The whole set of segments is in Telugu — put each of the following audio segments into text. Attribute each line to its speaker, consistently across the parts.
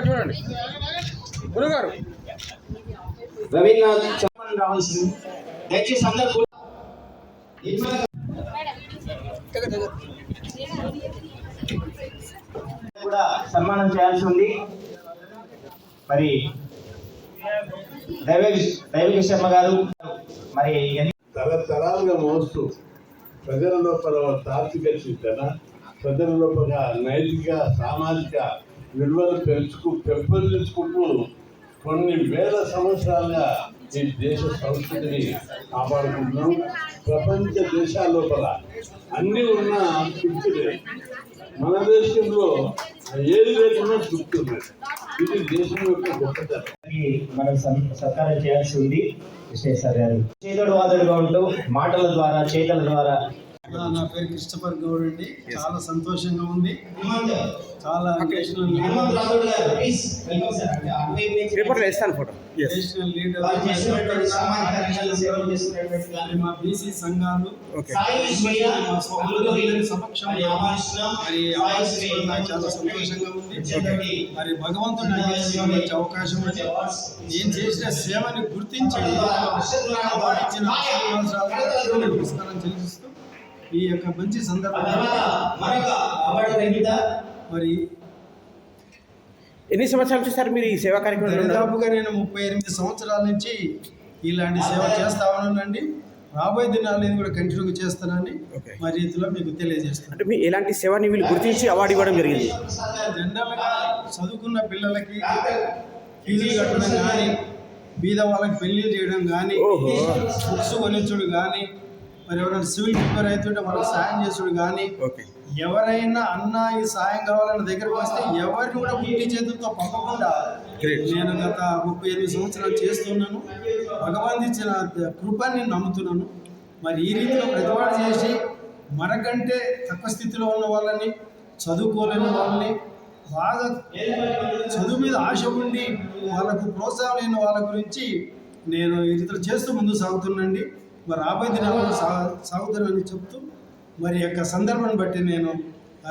Speaker 1: ఇక్కడ చూడండి. గురుగారు. కూడా సన్మానం చేయాల్సి ఉంది. మరి దైవ శర్మ గారు మరి
Speaker 2: తరతరాలుగా మోస్తూ ప్రజల లోపల తాత్విక శిక్షణ ప్రజల లోపల నైతిక సామాజిక విలువలు పెంచుకు పెంపొందించుకుంటూ కొన్ని వేల సంవత్సరాలుగా ఈ దేశ సంస్కృతిని కాపాడుకుంటున్నాం. ప్రపంచ దేశాల లోపల అన్నీ ఉన్న తృప్తి మన దేశంలో ఏది లేకుండా తృప్తి ఇది దేశం యొక్క గొప్పతనం.
Speaker 1: మనం సత్కారం చేయాల్సి ఉంది. విశ్వేశ్వర గారు. చేతడు వాదడుగా ఉంటూ మాటల ద్వారా చేతల ద్వారా
Speaker 3: నా పేరు క్రిస్టఫర్ గౌడ్ అండి. చాలా సంతోషంగా ఉంది. చాలా నేషనల్ లీడర్ మా బీసీ సంఘాలు. సమక్షంలో
Speaker 1: మరి
Speaker 3: నాకు చాలా సంతోషంగా ఉంది. మరి భగవంతుడు నాకు అవకాశం ఉంది. నేను చేసిన సేవని గుర్తించి నమస్కారం చెల్లిస్తూ ఈ యొక్క మంచి సందర్భంగా మరి
Speaker 4: ఎన్ని సంవత్సరాల నుంచి సార్ మీరు ఈ సేవా కార్యక్రమం
Speaker 3: దరిదాపుగా నేను ముప్పై ఎనిమిది సంవత్సరాల నుంచి ఇలాంటి సేవ చేస్తా ఉన్నానండి. రాబోయే దినాలు ఇది కూడా కంటిన్యూ చేస్తానని. మరి రీతిలో మీకు తెలియజేస్తాను.
Speaker 4: అంటే మీ ఎలాంటి సేవని వీళ్ళు గుర్తించి అవార్డు ఇవ్వడం జరిగింది?
Speaker 3: జనరల్గా చదువుకున్న పిల్లలకి ఫీజులు కట్టడం కానీ బీద వాళ్ళకి పెళ్ళి చేయడం కానీ
Speaker 4: ఓహో.
Speaker 3: బుక్స్ కొనిచ్చుడు కానీ మరి ఎవరైనా సివిల్ ప్రిపేర్ అవుతుంటే వాళ్ళకి సాయం చేసుడు కానీ
Speaker 4: ఓకే.
Speaker 3: ఎవరైనా అన్న ఈ సాయం కావాలన్న దగ్గరకు వస్తే ఎవరిని కూడా ముట్టి చేతులతో పంపకుండా. నేను గత ముప్పై ఎనిమిది సంవత్సరాలు చేస్తున్నాను. భగవంతు ఇచ్చిన కృపని నేను నమ్ముతున్నాను. మరి ఈ రీతిలో ప్రతివాడు చేసి మనకంటే తక్కువ స్థితిలో ఉన్న వాళ్ళని చదువుకోలేని వాళ్ళని బాగా చదువు మీద ఆశ ఉండి వాళ్ళకు ప్రోత్సాహం లేని వాళ్ళ గురించి నేను ఈ రీతిలో చేస్తూ ముందు సాగుతున్నాండి. మరి రాబోయే దినాల్లో సా సాగుతానని చెప్తూ మరి యొక్క సందర్భాన్ని బట్టి నేను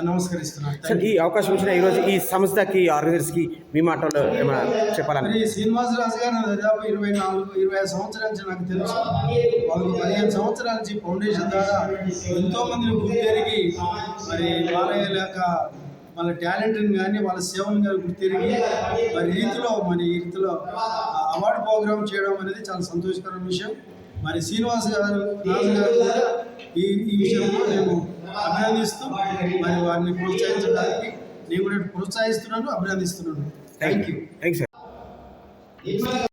Speaker 3: నమస్కరిస్తున్నాను.
Speaker 4: ఈ. అవకాశం ఇచ్చిన ఈరోజు ఈ సంస్థకి ఆర్గనైజర్స్కి మీ మాటల్లో ఏమైనా చెప్పాలని
Speaker 3: మరి శ్రీనివాసరాజు గారు దాదాపు ఇరవై నాలుగు ఇరవై ఐదు సంవత్సరాల నుంచి నాకు తెలుసు. వాళ్ళు పదిహేను సంవత్సరాల నుంచి ఫౌండేషన్ ద్వారా ఎంతో మందిని గుర్తెరిగి మరి వాళ్ళ యొక్క వాళ్ళ టాలెంట్ని కానీ వాళ్ళ సేవలను కానీ గుర్తెరిగి మరి రీతిలో మరి రీతిలో అవార్డు ప్రోగ్రామ్ చేయడం అనేది చాలా సంతోషకరమైన విషయం. మరి శ్రీనివాస్ గారు ఈ ఈ విషయంలో నేను అభినందిస్తూ మరి వారిని ప్రోత్సహించడానికి నేను కూడా ప్రోత్సహిస్తున్నాను అభినందిస్తున్నాను. Thank you
Speaker 4: thank sir